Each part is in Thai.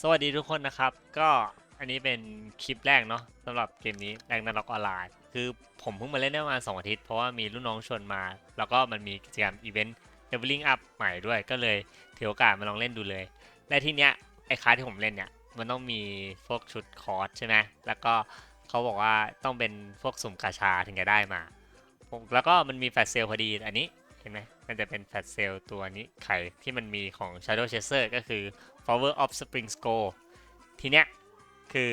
สวัสดีทุกคนนะครับ ก็อันนี้เป็นคลิปแรกเนาะสำหรับเกมนี้แรงนันล็อกออนไลน์คือผมเพิ่งมาเล่นได้ประมาณ2อาทิตย์ เพราะว่ามีรุ่นน้องชวนมา แล้วก็มันมีกิจกรรมอีเวนต์เลเวลลิ่งอัพใหม่ด้วยก็เลยถือโอกาสมาลองเล่นดูเลย และที่เนี้ยไอ้คลาสที่ผมเล่นเนี่ยมันต้องมีพวกชุดคอร์สใช่ไหมแล้วก็เขาบอกว่าต้องเป็นพวกสุ่มกาชาถึงจะได้มาผมแล้วก็มันมีแฟลชเซลพอดีอันนี้เห็นไหม มันจะเป็นแฟลชเซลตัวนี้ไข่ที่มันมีของ Shadow Chaser ก็คือ Power of Spring Skull ทีเนี้ยคือ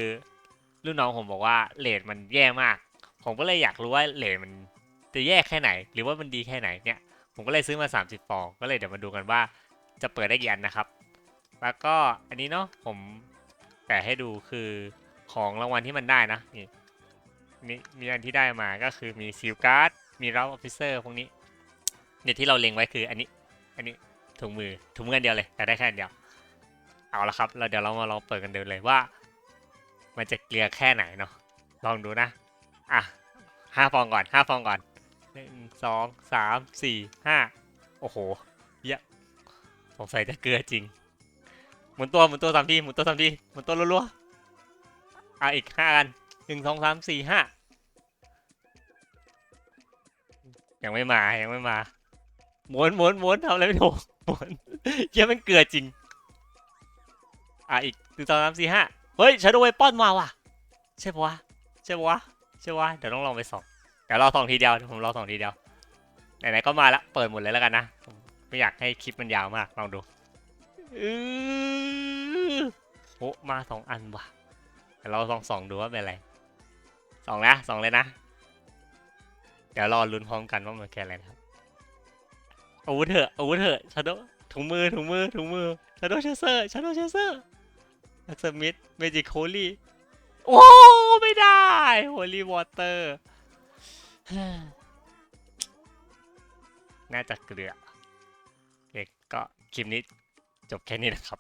รุ่นน้องผมบอกว่าเลทมันแย่มาก ผมก็เลยอยากรู้ว่าเลทมันจะแย่แค่ไหน หรือว่ามันดีแค่ไหนเนี่ย ผมก็เลยซื้อมา 30 ฟอง ก็เลยเดี๋ยวมาดูกันว่าจะเปิดได้กี่อันนะครับ แล้วก็อันนี้เนาะผมแปะให้ดูคือของรางวัลที่มันได้นะนี่มีมีอันที่ได้มาก็คือมีซิลการ์ดมีรับออฟฟิเซอร์พวกนี้ เนี่ยที่เราเล็งไว้คืออันนี้ อันนี้ถุงมือถุงมืออันเดียวเลยแต่ได้แค่อันเดียว เอาละครับเราเดี๋ยวเรามาลองเปิดกันดูเลยว่า มันจะเกลือแค่ไหนเนาะลองดูนะ อะห้าฟองก่อนห้าฟองก่อนหนึ่งสองสามสี่ห้าโอ้โหเยอะสงสัยจะเกลือจริงหมุนตัวหมุนตัวสามทีหมุนตัวสามทีหมุนตัวรัวๆอะอีกห้าอันหนึ่งสองสามสี่ห้ายังไม่มายังไม่มา หมุนหมุนหมุนทำอะไรไม่ถูกหมุนเหี้ยังมันเกลือจริง อะอีกหนึ่งสองสามสี่ห้าเฮ้ยชาโดว์เวปอนมาว่ะ ใช่ปะวะใช่ปะวะใช่ปะวะเดี๋ยวต้องลองไปส่องเดี๋ยวรอส่องทีเดียวเดี๋ยวผมรอส่องทีเดียวไหนๆก็มาละเปิดหมดเลยแล้วกันนะผมไม่อยากให้คลิปมันยาวมากลองดูอือโอ้มาสองอันว่ะเดี๋ยวเราลองส่องดูว่าเป็นอะไรส่องนะส่องเลยนะ เดี๋ยวรอลุ้นพร้อมกันว่ามันคืออะไรนะครับ อาวุธเถอะอาวุธเถอะชาโดถุงมือถุงมือถุงมือชาโดเชเซอร์ชาโดเชเซอร์ลักสมิธเมจิโคลี่โอ้ไม่ได้โฮลี่วอเตอร์น่าจะเกลือเด็กก็คลิปนี้จบแค่นี้นะครับ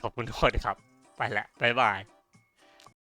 ขอบคุณทุกคนครับ ไปละบ๊ายบาย